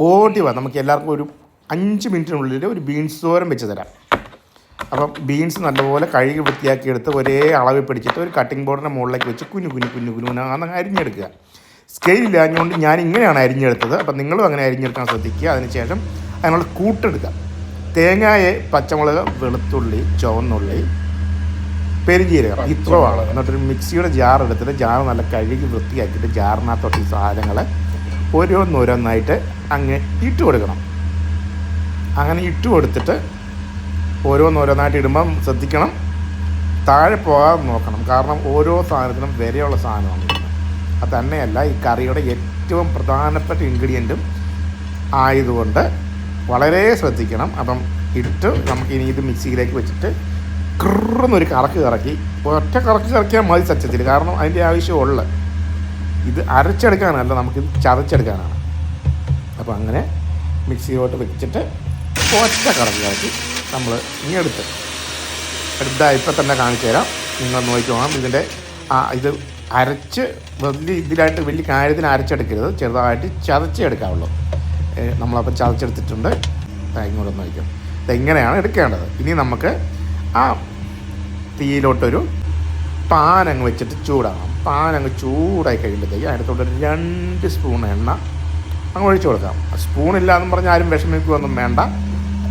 ഓടി വാ. നമുക്ക് എല്ലാവർക്കും ഒരു അഞ്ച് മിനിറ്റിനുള്ളിൽ ഒരു ബീൻസ് തോരൻ വെച്ച് തരാം. അപ്പം ബീൻസ് നല്ലപോലെ കഴുകി വൃത്തിയാക്കി എടുത്ത് ഒരേ അളവിൽ പിടിച്ചിട്ട് ഒരു കട്ടിംഗ് ബോർഡിന്റെ മുകളിലേക്ക് വെച്ച് കുഞ്ഞു കുഞ്ഞു കുഞ്ഞു കുഞ്ഞുനാന്ന് അരിഞ്ഞെടുക്കുക. സ്കെയിൽ ഇല്ലാഞ്ഞുകൊണ്ട് ഞാൻ ഇങ്ങനെയാണ് അരിഞ്ഞെടുത്തത്. അപ്പം നിങ്ങളും അങ്ങനെ അരിഞ്ഞെടുക്കാൻ ശ്രദ്ധിക്കുക. അതിനുശേഷം അതിനുള്ള കൂട്ടെടുക്കുക. തേങ്ങയെ പച്ചമുളക് വെളുത്തുള്ളി ചുവന്നുള്ളി പെരുംജീരകം ഇത്രമാണ് എന്നിട്ടൊരു മിക്സിയുടെ ജാർ എടുത്തിട്ട് ജാർ നല്ല കഴുകി വൃത്തിയാക്കിയിട്ട് ജാറിനകത്തോട്ട് സാധനങ്ങൾ ഓരോന്നോരോന്നായിട്ട് അങ്ങ് ഇട്ട് കൊടുക്കണം. അങ്ങനെ ഇട്ട് കൊടുത്തിട്ട് ഓരോന്നോരോന്നായിട്ട് ഇടുമ്പം ശ്രദ്ധിക്കണം. താഴെ പോകാതെ നോക്കണം. കാരണം ഓരോ സാധനത്തിനും വിലയുള്ള സാധനമാണ് അത് തന്നെയല്ല ഈ കറിയുടെ ഏറ്റവും പ്രധാനപ്പെട്ട ഇൻഗ്രീഡിയന്റും ആയതുകൊണ്ട് വളരെ ശ്രദ്ധിക്കണം. അപ്പം ഇട്ട് നമുക്ക് ഇനി ഇത് മിക്സിയിലേക്ക് വെച്ചിട്ട് കൃറന്നൊരു കറക്ക് കറക്കി ഒറ്റ കറക്ക് കറക്കിയാൽ മതി സത്യത്തിൽ. കാരണം അതിന്റെ ആവശ്യമുള്ള ഇത് അരച്ചെടുക്കാനല്ല നമുക്കിത് ചതച്ചെടുക്കാനാണ്. അപ്പോൾ അങ്ങനെ മിക്സിയിലോട്ട് വെച്ചിട്ട് ഒറ്റ കറക്ക് കറക്കി നമ്മൾ ഇനി എടുത്ത്. എടുത്താൽ ഇപ്പം തന്നെ കാണിച്ചു തരാം. നിങ്ങൾ നോക്കിക്കോണം ഇതിന്റെ ആ ഇത് അരച്ച് വലിയ ഇതിലായിട്ട് വലിയ കാര്യത്തിന് അരച്ചെടുക്കരുത് ചെറുതായിട്ട് ചതച്ചെടുക്കാവുള്ളൂ നമ്മളപ്പോൾ ചതച്ചെടുത്തിട്ടുണ്ട്. ഇങ്ങോട്ട് നോക്കാം ഇതെങ്ങനെയാണ് എടുക്കേണ്ടത്. ഇനി നമുക്ക് ആ തീയിലോട്ടൊരു പാൻ അങ്ങ് വെച്ചിട്ട് ചൂടാകണം പാൻ അങ്ങ് ചൂടായി കഴിയുമ്പോഴത്തേക്ക് തൊട്ട് രണ്ട് സ്പൂൺ എണ്ണ അങ്ങ് ഒഴിച്ചു കൊടുക്കാം. സ്പൂൺ ഇല്ല എന്ന് പറഞ്ഞാൽ ആരും വിഷമിക്കുകയൊന്നും വേണ്ട.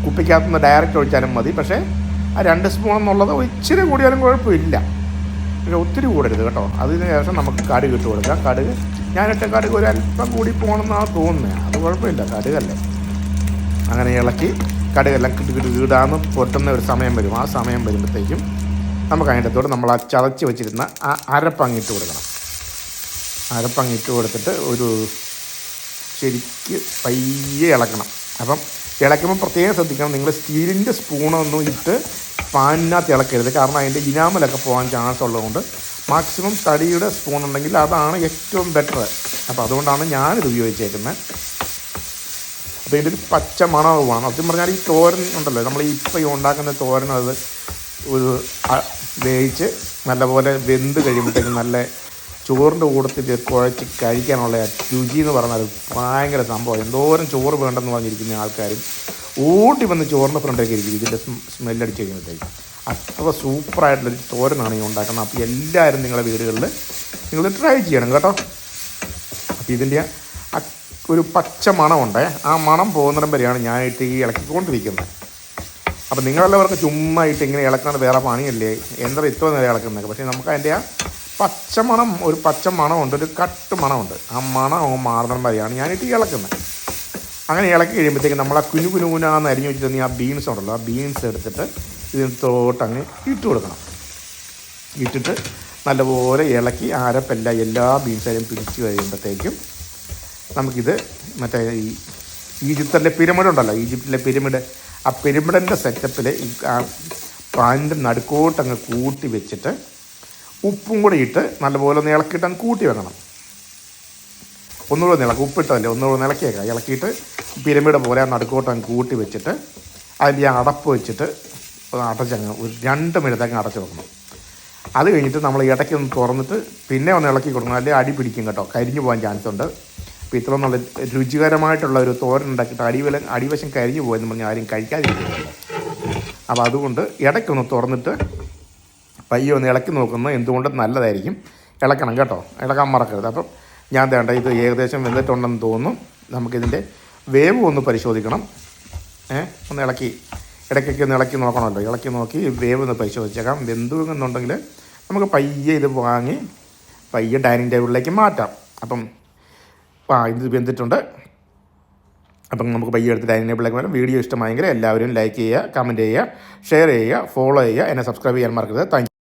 കുപ്പിക്കകത്തുനിന്ന് ഡയറക്റ്റ് ഒഴിച്ചാലും മതി. പക്ഷേ ആ രണ്ട് സ്പൂൺ എന്നുള്ളത് ഇച്ചിരി കൂടിയാലും കുഴപ്പമില്ല. പക്ഷേ ഒത്തിരി കൂടരുത് കേട്ടോ. അതിന് ശേഷം നമുക്ക് കടുക് ഇട്ട് കൊടുക്കാം. കടുക് ഞാനിട്ട കടുക് ഒരു അല്പം കൂടി പോകണമെന്നാണ് തോന്നുന്നത് അത് കുഴപ്പമില്ല കടുകല്ലേ. അങ്ങനെ ഇളക്കി കടുകെല്ലാം വീടാന്ന് പൊട്ടുന്ന ഒരു സമയം വരും. ആ സമയം വരുമ്പോഴത്തേക്കും നമുക്ക് അതിന്റെ നമ്മൾ ആ ചതച്ച് വെച്ചിരുന്ന ആ അരപ്പങ്ങിട്ട് കൊടുക്കണം. അരപ്പങ്ങിട്ട് കൊടുത്തിട്ട് ഒരു ശരിക്ക് പയ്യെ ഇളക്കണം. അപ്പം ഇളക്കുമ്പോൾ പ്രത്യേകം ശ്രദ്ധിക്കണം. നിങ്ങൾ സ്റ്റീലിന്റെ സ്പൂണൊന്നും ഇട്ട് പാനിനകത്ത് ഇളക്കരുത്. കാരണം അതിന്റെ ഇനാമലൊക്കെ പോകാൻ ചാൻസ് ഉള്ളതുകൊണ്ട് മാക്സിമം തടിയുടെ സ്പൂൺ ഉണ്ടെങ്കിൽ അതാണ് ഏറ്റവും ബെറ്റർ അപ്പോൾ അതുകൊണ്ടാണ് ഞാനിത് ഉപയോഗിച്ചേക്കുന്നത്. അപ്പോൾ ഒരു പച്ച മണവുമാണ് സത്യം പറഞ്ഞാൽ ഈ തോരൻ ഉണ്ടല്ലോ നമ്മൾ ഇപ്പം ഈ ഉണ്ടാക്കുന്ന തോരൻ അത് ഒരു വേവിച്ച് നല്ലപോലെ വെന്ത് കഴിയുമ്പോഴത്തേക്കും നല്ല ചോറിന്റെ കൂട്ടത്തിൽ കുഴച്ച് കഴിക്കാനുള്ള രുചി എന്ന് പറഞ്ഞാൽ ഭയങ്കര സംഭവം എന്തോരം ചോറ് വേണ്ടെന്ന് പറഞ്ഞിരിക്കുന്ന ആൾക്കാരും ഓടി വന്ന് ചോറിന്റെ ഫ്രണ്ടൊക്കെ ഇരിക്കും. ഇതിന്റെ സ്മെല്ലടിച്ച് കഴിയുമ്പോഴത്തേക്കും. അത്ര സൂപ്പറായിട്ടുള്ളൊരു തോരനാണ് ഈ ഉണ്ടാക്കുന്നത്. അപ്പോൾ എല്ലാവരും നിങ്ങളുടെ വീടുകളിൽ നിങ്ങൾ ട്രൈ ചെയ്യണം കേട്ടോ. അപ്പോൾ ഇതിന്റെ ഒരു പച്ച മണമുണ്ട്. ആ മണം പോകുന്നിടം വരെയാണ് ഞാനിട്ട് ഈ ഇളക്കിക്കൊണ്ടിരിക്കുന്നത്. അപ്പോൾ നിങ്ങളെല്ലാവർക്കും ചുമ്മാ ഇട്ട് ഇങ്ങനെ ഇളക്കുന്നത് വേറെ പണിയല്ലേ? എന്താ ഇത്ര നേരം ഇളക്കുന്നൊക്കെ പക്ഷേ നമുക്ക് അതിന്റെ ആ പച്ച മണം ഒരു പച്ച മണമുണ്ട് ഒരു കട്ട് മണമുണ്ട് ആ മണം അങ്ങ് മാറണം വരെയാണ് ഞാനിട്ട് ഇളക്കുന്നത്. അങ്ങനെ ഇളക്കി കഴിയുമ്പോഴത്തേക്ക് നമ്മൾ ആ കുനു കുനുകുനാന്ന് അരിഞ്ഞു വെച്ചിട്ട് ആ ബീൻസ് ഉണ്ടല്ലോ ആ ബീൻസ് എടുത്തിട്ട് ഇതിനകത്തോട്ട് അങ്ങ് ഇട്ട് കൊടുക്കണം. ഇട്ടിട്ട് നല്ലപോലെ ഇളക്കി ആരപ്പല്ല എല്ലാ ബീൻസായാലും പിടിച്ച് കഴിയുമ്പോഴത്തേക്കും നമുക്കിത് മറ്റേ ഈ ഈജിപ്തിലെ പിരമിഡ് ഉണ്ടല്ലോ ഈജിപ്തിലെ പിരമിഡ്. ആ പെരുമ്പടന്റെ സെറ്റപ്പിൽ ഈ പാനിന്റെ നടുക്കോട്ട് അങ്ങ് കൂട്ടി വെച്ചിട്ട് ഉപ്പും കൂടി ഇട്ട് നല്ലപോലെ ഒന്ന് ഇളക്കിയിട്ട് അങ്ങ് കൂട്ടി വെക്കണം. ഒന്നുകൂടെ ഒന്ന് ഇളക്കി ഉപ്പിട്ടതല്ലേ? ഒന്നുകൂടെ ഒന്ന് ഇളക്കിയേക്കാം. ഇളക്കിയിട്ട് പിരമിഡ് പോലെ ആ നടുക്കോട്ട് അങ്ങ് കൂട്ടി വെച്ചിട്ട് അതിന്റെ ആ അടപ്പ് വെച്ചിട്ട് അടച്ചങ്ങ് ഒരു രണ്ട് മിനിറ്റങ്ങ് അടച്ചു വെക്കണം. അത് കഴിഞ്ഞിട്ട് നമ്മൾ ഇടയ്ക്ക് ഒന്ന് തുറന്നിട്ട് പിന്നെ ഒന്ന് ഇളക്കി കൊടുക്കണം. അല്ലെങ്കിൽ അടി പിടിക്കും കേട്ടോ. കരിഞ്ഞു പോകാൻ ചാൻസ് ഉണ്ട്. അപ്പോൾ ഇത്ര നല്ല രുചികരമായിട്ടുള്ള ഒരു തോരൻ ഉണ്ടാക്കിയിട്ട് അടിവല അടിവശം കരിഞ്ഞു പോയെന്ന് പറഞ്ഞാൽ ആരും കഴിക്കാതിരിക്കുന്നില്ല അപ്പോൾ അതുകൊണ്ട് ഇടയ്ക്കൊന്ന് തുറന്നിട്ട് പയ്യെ ഒന്ന് ഇളക്കി നോക്കുന്നത് എന്തുകൊണ്ടും നല്ലതായിരിക്കും. ഇളക്കണം കേട്ടോ. ഇളക്കാൻ മറക്കരുത്. അപ്പം ഞാൻ വേണ്ട ഇത് ഏകദേശം വെന്തിട്ടുണ്ടെന്ന് തോന്നുന്നു നമുക്കിതിന്റെ വേവ് ഒന്ന് പരിശോധിക്കണം. ഏഹ് ഒന്ന് ഇളക്കി. ഇടയ്ക്കൊക്കെ ഒന്ന് ഇളക്കി നോക്കണമല്ലോ. ഇളക്കി നോക്കി വേവ് ഒന്ന് പരിശോധിച്ചേക്കാം. വെന്തു എന്നുണ്ടെങ്കിൽ നമുക്ക് പയ്യെ ഇത് വാങ്ങി പയ്യെ ഡൈനിങ് ടേബിളിലേക്ക് മാറ്റാം. അപ്പം ആ ഇത് വെന്തിട്ടുണ്ട്. അപ്പം നമുക്ക് പയ്യെ എടുത്ത് ഡൈനിങ് ടേബിളിലേക്ക് വരാം. വീഡിയോ ഇഷ്ടമായെങ്കിൽ എല്ലാവരും ലൈക്ക് ചെയ്യുക കമന്റ് ചെയ്യുക ഷെയർ ചെയ്യുക ഫോളോ ചെയ്യുക. എന്നെ സബ്സ്ക്രൈബ് ചെയ്യാൻ മറക്കരുത്. താങ്ക്